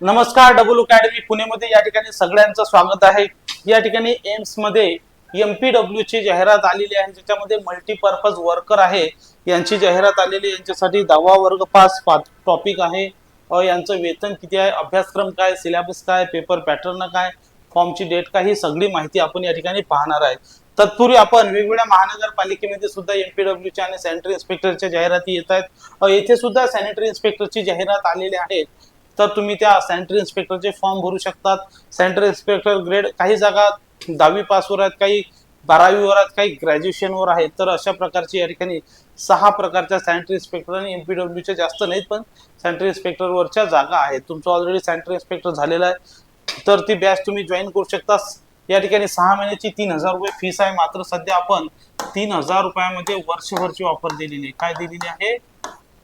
नमस्कार double academy पुणेमध्ये या ठिकाणी सगळ्यांचं स्वागत आहे. या ठिकाणी एम्समध्ये एमपीडब्ल्यू ची जाहिरात आलेली आहे ज्याच्यामध्ये मल्टीपर्पज वर्कर आहे. यांची जाहिरात आलेली आहे. यांच्यासाठी दहावा वर्ग पास टॉपिक आहे. यांचं वेतन किती आहे अभ्यासक्रम काय सिलेबस काय पेपर पॅटर्न काय फॉर्मची डेट काय ही सगळी माहिती आपण या ठिकाणी पाहणार आहे. तत्पूर्वी आपण वेगवेगळ्या महानगरपालिकेमध्ये सुद्धा एमपीडब्ल्यूच्या आणि सॅनिटरी इन्स्पेक्टरच्या जाहिराती येत आहेत. येथे सुद्धा सॅनिटरी इन्स्पेक्टरची जाहिरात आलेली आहे. तर तुम्ही त्या सॅनिटरी इन्स्पेक्टरचे फॉर्म भरू शकतात. सॅनिटरी इन्स्पेक्टर ग्रेड काही जागा दहावी पासवर आहेत काही बारावीवर आहेत काही ग्रॅज्युएशनवर आहेत. तर अशा प्रकारची या ठिकाणी सहा प्रकारच्या सॅनिटरी इन्स्पेक्टर आणि एम पी डब्ल्यूच्या जास्त नाहीत पण सॅनिटरी इन्स्पेक्टरवरच्या जागा आहेत. तुमचं ऑलरेडी सॅनिटरी इन्स्पेक्टर झालेलं आहे. तर ती बॅच तुम्ही जॉईन करू शकता या ठिकाणी सहा महिन्याची तीन हजार रुपये फीस आहे. मात्र सध्या आपण तीन हजार रुपयामध्ये वर्षभरची ऑफर दिलेली आहे. काय दिलेली आहे?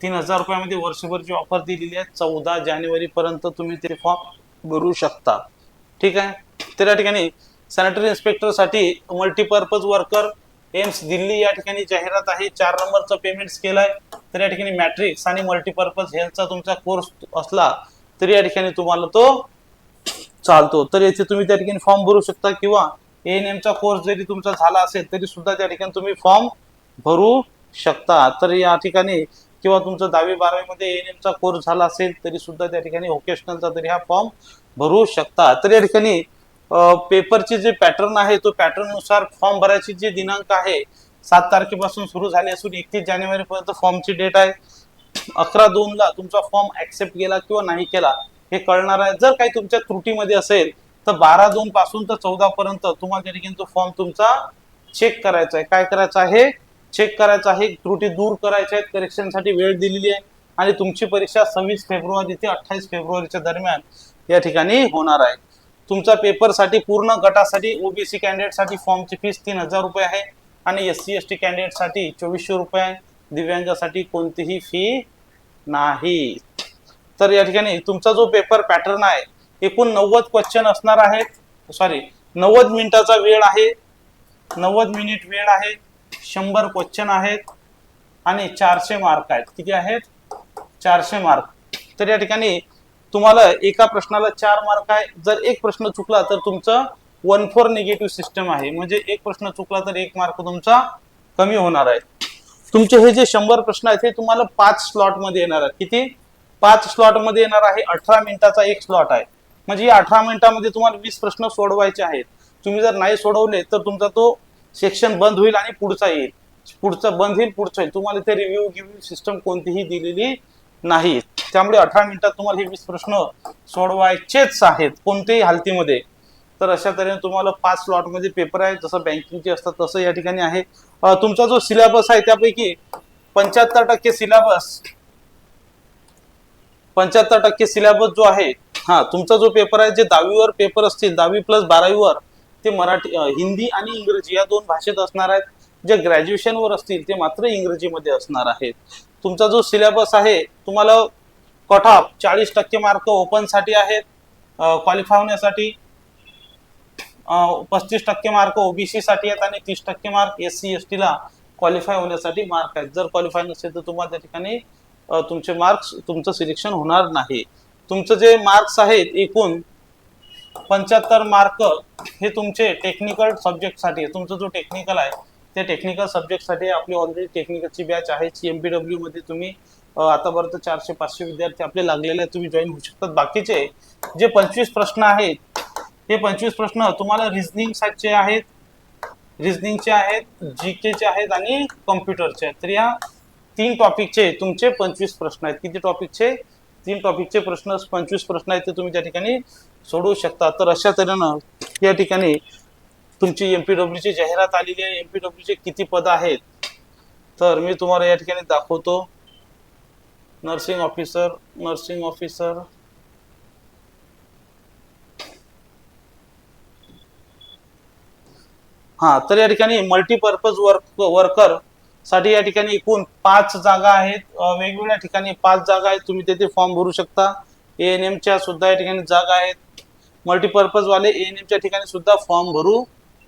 तीन हजार रुपयामध्ये वर्षभरची ऑफर दिलेली आहे. चौदा जानेवारी पर्यंत तुम्ही ते फॉर्म भरू शकता. ठीक आहे? तर या ठिकाणी सॅनिटरी इन्स्पेक्टरसाठी मल्टीपर्पज वर्कर एम्स दिल्ली या ठिकाणी जाहिरात आहे. चार नंबरचं पेमेंट स्केल आहे. तर या ठिकाणी मॅट्रिक्स आणि मल्टीपर्पज हेल्थचा तुमचा कोर्स असला तरी या ठिकाणी तुम्हाला तो चालतो. तर याचे तुम्ही त्या ठिकाणी फॉर्म भरू शकता किंवा एन एमचा कोर्स जरी तुमचा झाला असेल तरी सुद्धा त्या ठिकाणी तुम्ही फॉर्म भरू शकता. तर या ठिकाणी किंवा तुमचं दहावी बारावीमध्ये एन एमचा कोर्स झाला असेल तरी सुद्धा त्या ठिकाणी व्होकेशनलचा तरी हा फॉर्म भरू शकता. तर या ठिकाणी पेपरचे जे पॅटर्न आहे तो पॅटर्ननुसार फॉर्म भरायची जे दिनांक आहे सात तारखेपासून सुरू झाले असून एकतीस जानेवारीपर्यंत फॉर्मची डेट आहे. अकरा दोनला तुमचा फॉर्म ऍक्सेप्ट केला किंवा नाही केला हे कळणार आहे. जर काही तुमच्या त्रुटीमध्ये असेल तर बारा दोन पासून तर चौदा पर्यंत तुम्हाला त्या ठिकाणी तो फॉर्म तुमचा चेक करायचा आहे. काय करायचं आहे? चेक करायचं आहे. त्रुटी दूर करायच्या आहेत. करेक्शनसाठी वेळ दिलेली आहे. आणि तुमची परीक्षा सव्वीस फेब्रुवारी ते अठ्ठावीस फेब्रुवारीच्या दरम्यान या ठिकाणी होणार आहे. तुमचा पेपरसाठी पूर्ण गटासाठी ओबीसी कॅन्डिडेटसाठी फॉर्मची फीस तीन हजार रुपये आहे. आणि एस सी एस टी कॅन्डिडेटसाठी चोवीसशे रुपये आहे. दिव्यांगासाठी कोणतीही फी नाही. तर या ठिकाणी तुमचा जो पेपर पॅटर्न आहे एकूण नव्वद क्वेश्चन असणार आहेत. सॉरी नव्वद मिनिटाचा वेळ आहे. नव्वद मिनिट वेळ आहे. शंभर क्वेश्चन आहेत आणि चारशे मार्क आहेत. किती आहेत? चारशे मार्क तर या ठिकाणी तुम्हाला एका प्रश्नाला चार मार्क आहे. जर एक प्रश्न चुकला तर तुमचं वन फोर निगेटिव्ह सिस्टम आहे. म्हणजे एक प्रश्न चुकला तर एक मार्क तुमचा कमी होणार आहे. तुमचे हे जे शंभर प्रश्न आहेत हे तुम्हाला पाच स्लॉटमध्ये येणार आहेत. किती? पाच स्लॉटमध्ये येणार आहे. अठरा मिनिटाचा एक स्लॉट आहे. म्हणजे या अठरा मिनिटामध्ये तुम्हाला वीस प्रश्न सोडवायचे आहेत. तुम्ही जर नाही सोडवले तर तुमचा तो सेक्शन बंद होईल आणि पुढचा येईल. पुढचा बंद होईल पुढचा येईल. तुम्हाला ते रिव्ह्यू गिव्ह्यू सिस्टम कोणतीही दिलेली नाही. त्यामुळे अठरा मिनिटात तुम्हाला हे वीस प्रश्न सोडवायचेच आहेत कोणत्याही हालतीमध्ये. तर अशा तऱ्हेने तुम्हाला पाच स्लॉटमध्ये पेपर आहे जसं बँकिंगचे असतात तसं या ठिकाणी आहे. तुमचा जो सिलेबस आहे त्यापैकी पंच्याहत्तर टक्के सिलेबस पंच्याहत्तर टक्के सिलेबस जो आहे हा तुमचा जो पेपर आहे जे दहावीवर पेपर असतील दहावी प्लस बारावीवर ते मराठी हिंदी आणि इंग्रजी या दोन भाषेत असणार आहेत. जे ग्रॅज्युएशनवर असतील ते मात्र इंग्रजीमध्ये असणार आहेत. तुमचा जो सिलेबस आहे तुम्हाला कट ऑफ चाळीस टक्के मार्क ओपनसाठी आहेत क्वालिफाय होण्यासाठी पस्तीस टक्के मार्क ओबीसी साठी आहेत आणि तीस टक्के मार्क एस सी एस टीला क्वालिफाय होण्यासाठी मार्क आहेत. जर क्वालिफाय नसेल तर तुम्हाला त्या ठिकाणी तुमचे मार्क्स तुमचं सिलेक्शन होणार नाही. तुमचं जे मार्क्स आहेत एकूण पंच्याहत्तर मार्क हे तुमचे टेक्निकल सब्जेक्टसाठी तुमचं जो टेक्निकल आहे ते टेक्निकल सब्जेक्टसाठी आपली ऑलरेडी टेक्निकलची बॅच आहे. सी एम पी डब्ल्यूमध्ये तुम्ही आतापर्यंत चारशे पाचशे विद्यार्थी आपले लागलेले आहेत. तुम्ही जॉईन होऊ शकतात. बाकीचे जे पंचवीस प्रश्न आहेत हे पंचवीस प्रश्न तुम्हाला रिझनिंग आहेत रिझनिंगचे आहेत जी केचे आहेत आणि कम्प्युटरचे आहेत. तर या तीन टॉपिकचे तुमचे पंचवीस प्रश्न आहेत. किती टॉपिकचे तीन टॉपिकचे प्रश्न पंचवीस प्रश्न आहेत ते तुम्ही त्या ठिकाणी सोडवू शकता. तर अशा तऱ्हेनं या ठिकाणी तुमची एम पी डब्ल्यूची जाहिरात आलेली आहे. एम पी डब्ल्यूचे किती पद आहेत? तर मी तुम्हाला या ठिकाणी दाखवतो. नर्सिंग ऑफिसर नर्सिंग ऑफिसर हा तर या ठिकाणी मल्टीपर्पज वर्क वर्कर साठी या ठिकाणी एकूण पाच जागा आहेत. वेगवेगळ्या ठिकाणी पाच जागा आहेत. तुम्ही तेथे फॉर्म भरू शकता. ए एन एमच्या सुद्धा या ठिकाणी जागा आहेत. मल्टीपर्पज वाले ए एन एमच्या ठिकाणी सुद्धा फॉर्म भरू.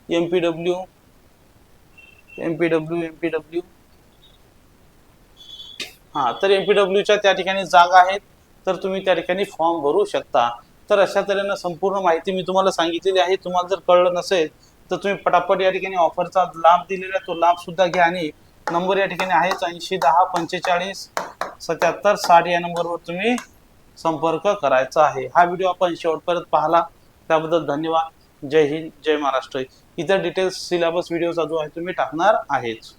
M P W M P W M P W हा तर एम पी डब्ल्यूच्या त्या ठिकाणी जागा आहेत. तर तुम्ही त्या ठिकाणी फॉर्म भरू शकता. तर अशा तऱ्हेनं संपूर्ण माहिती मी तुम्हाला सांगितलेली आहे. तुम्हाला जर कळलं नसेल तर तुम्ही पटापट या ठिकाणी ऑफरचा लाभ दिलेला तो लाभ सुद्धा घ्या आणि नंबर या ठिकाणी आहेच ऐंशी दहा पंचेचाळीस सत्याहत्तर साठ या नंबरवर तुम्ही संपर्क करायचा आहे. हा व्हिडिओ आपण शेवटपर्यंत पाहला. त्याबद्दल धन्यवाद. जय हिंद जय महाराष्ट्र. इतर डिटेल्स सिलेबस व्हिडिओचा जो आहे तुम्ही टाकणार आहेच